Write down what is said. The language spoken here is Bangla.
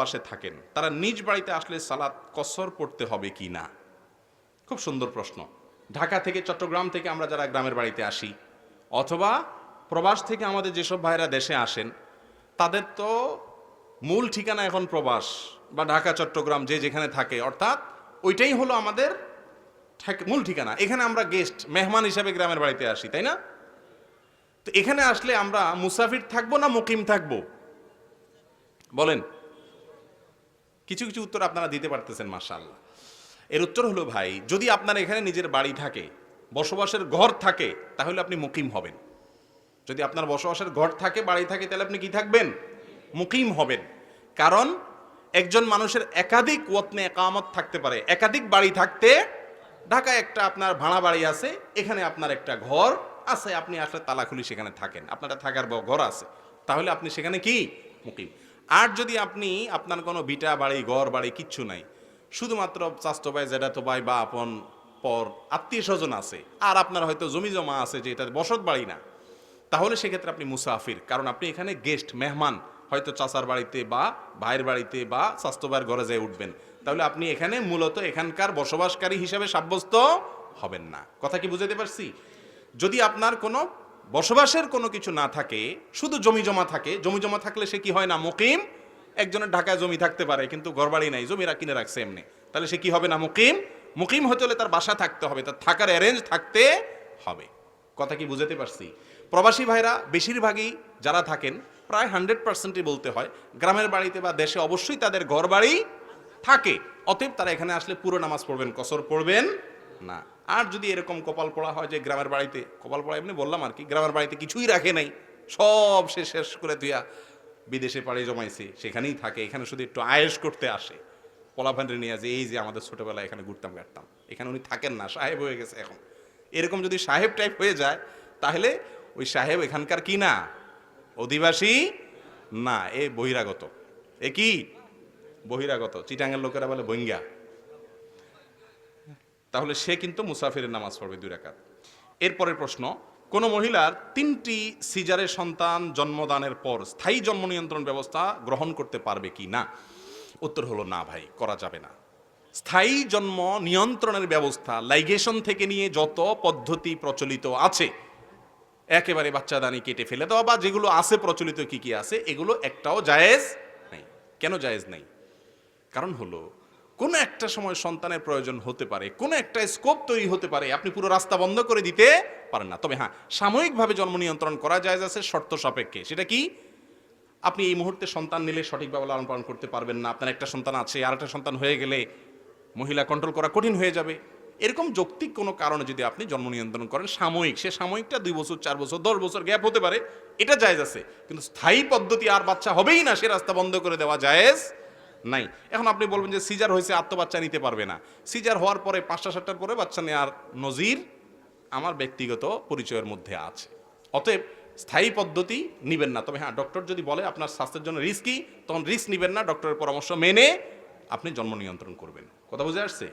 প্রবাসে থাকেন। তারা নিজ বাড়িতে আসলে সালাত কসর পড়তে হবে কি না? খুব সুন্দর প্রশ্ন। ঢাকা থেকে চট্টগ্রাম থেকে আমরা যারা গ্রামের বাড়িতে আসি, অথবা প্রবাস থেকে আমাদের যেসব ভাইরা দেশে আসেন, তাদের তো মূল ঠিকানা এখন প্রবাস বা ঢাকা, চট্টগ্রাম যে যেখানে থাকে। অর্থাৎ ওইটাই হলো আমাদের মূল ঠিকানা। এখানে আমরা গেস্ট মেহমান হিসাবে গ্রামের বাড়িতে আসি, তাই না? তো এখানে আসলে আমরা মুসাফির থাকব না মুকিম থাকব? বলেন। কিছু কিছু উত্তর আপনারা দিতে পারতেছেন, মাশাআল্লাহ। এর উত্তর হলো, ভাই, যদি আপনার এখানে নিজের বাড়ি থাকে, বসবাসের ঘর থাকে, তাহলে আপনি মুকিম হবেন। যদি আপনার বসবাসের ঘর থাকে, বাড়ি থাকে, তাহলে আপনি কি থাকবেন? মুকিম হবেন। কারণ, একজন মানুষের একাধিক ওয়াতনে একামত থাকতে পারে। একাধিক বাড়ি থাকতে, ঢাকায় একটা আপনার ভাড়া বাড়ি আছে, এখানে আপনার একটা ঘর আছে, আপনি আসলে তালা খুলি সেখানে থাকেন। আপনার থাকার ঘর আছে। তাহলে আপনি সেখানে কি? মুকিম। আর যদি আপনি আপনার কোনো বিটা বাড়ি, ঘর বাড়ি কিচ্ছু নাই, শুধুমাত্র চাস্তো ভাই জেঠাতো ভাই বা আপন পর আত্মীয় স্বজন আছে, আর আপনার হয়তো জমি জমা আছে যে এটা বসত বাড়ি না, তাহলে সেক্ষেত্রে আপনি মুসাফির। কারণ আপনি এখানে গেস্ট মেহমান, হয়তো চাচার বাড়িতে বা ভাইয়ের বাড়িতে বা স্বাস্থ্য ভাইয়ের ঘরে যেয়ে উঠবেন। তাহলে আপনি এখানে মূলত এখানকার বসবাসকারী হিসাবে সাব্যস্ত হবেন না। কথা কি বুঝাতে পারছি? যদি আপনার কোনো বসবাসের কোনো কিছু না থাকে, শুধু জমি জমা থাকে। জমি জমা থাকলে সে কি হয় না, মুকিম? একজনের ঢাকায় জমি থাকতে পারে, কিন্তু ঘরবাড়ি নাই, জমিরা কিনে রাখছে এমনি। তাহলে সে কি হবে না, মুকিম? মুকিম হতে হলে তার বাসা থাকতে হবে, তার থাকার অ্যারেঞ্জ থাকতে হবে। কথা কি বুঝাতে পারছি? প্রবাসী ভাইরা, বেশিরভাগই যারা থাকেন, প্রায় হান্ড্রেড পার্সেন্টই বলতে হয়, গ্রামের বাড়িতে বা দেশে অবশ্যই তাদের ঘর বাড়ি থাকে। অতএব তারা এখানে আসলে পুরো নামাজ পড়বেন, কসর পড়বেন না। আর যদি এরকম কপাল পড়া হয় যে গ্রামের বাড়িতে, কপাল পড়া এমনি বললাম আর কি, গ্রামের বাড়িতে কিছুই রাখে নাই, সব সে শেষ করে তুইয়া বিদেশে পাড়ি জমাইছে, সেখানেই থাকে, এখানে শুধু একটু আয়েস করতে আসে। পোলাভান্ডে নিয়ে যে এই যে আমাদের ছোটবেলায় এখানে ঘুরতাম কাটতাম এখানে উনি থাকেন না, সাহেব হয়ে গেছে এখন। এরকম যদি সাহেব টাইপ হয়ে যায়, তাহলে ওই সাহেব এখানকার কি না? অধিবাসী না, এ বহিরাগত। এ কি? বহিরাগত, চিটাঙ্গের লোকেরা বলে বঙ্গা তাহলে সে কিন্তু মুসাফিরের নামাজ পড়বে দুই রাকাত। এরপরের প্রশ্ন, কোন মহিলার তিনটি সিজারের সন্তান জন্মদানের পর স্থায়ী জন্ম নিয়ন্ত্রণ ব্যবস্থা গ্রহণ করতে পারবে কি না? উত্তর হলো, না ভাই, করা যাবে না। স্থায়ী জন্ম নিয়ন্ত্রণের ব্যবস্থা লাইগেশন থেকে নিয়ে যত পদ্ধতি প্রচলিত আছে, একেবারে বাচ্চাদানি কেটে ফেলে দেওয়া বা যেগুলো আছে প্রচলিত কি কি আছে, এগুলো একটাও জায়েজ নেই। কেন জায়েজ নাই? কারণ হলো কোনো একটা সময় সন্তানের প্রয়োজন হতে পারে, কোনো একটা স্কোপ তৈরি হতে পারে, আপনি পুরো রাস্তা বন্ধ করে দিতে পারেন না। তবে হ্যাঁ সাময়িকভাবে জন্ম নিয়ন্ত্রণ করা যায় আছে, শর্ত সাপেক্ষে। সেটা কি? আপনি এই মুহূর্তে সন্তান নিলে সঠিকভাবে লালন পালন করতে পারবেন না। আপনার একটা সন্তান আছে আর একটা সন্তান হয়ে গেলে মহিলা কন্ট্রোল করা কঠিন হয়ে যাবে। এরকম যৌক্তিক কোনো কারণে যদি আপনি জন্ম নিয়ন্ত্রণ করেন, সাময়িক, সে সাময়িকটা দুই বছর, চার বছর, দশ বছর গ্যাপ হতে পারে, এটা জায়েজ আছে। কিন্তু স্থায়ী পদ্ধতি আর বাচ্চা হবেই না, সে রাস্তা বন্ধ করে দেওয়া জায়েজ নাই। এখন আপনি বলবেন যে সিজার হয়েছে, আত্মবাচ্চা নিতে পারবে না। সিজার হওয়ার পরে পাঁচটা সাতটার পরে বাচ্চা নেওয়ার নজির আমার ব্যক্তিগত পরিচয়ের মধ্যে আছে। অতএব স্থায়ী পদ্ধতি নিবেন না। তবে হ্যাঁ ডক্টর যদি বলে আপনার স্বাস্থ্যের জন্য রিস্কি তখন রিস্ক নেবেন না। ডক্টরের পরামর্শ মেনে আপনি জন্ম নিয়ন্ত্রণ করবেন। কথা বুঝে আসছে?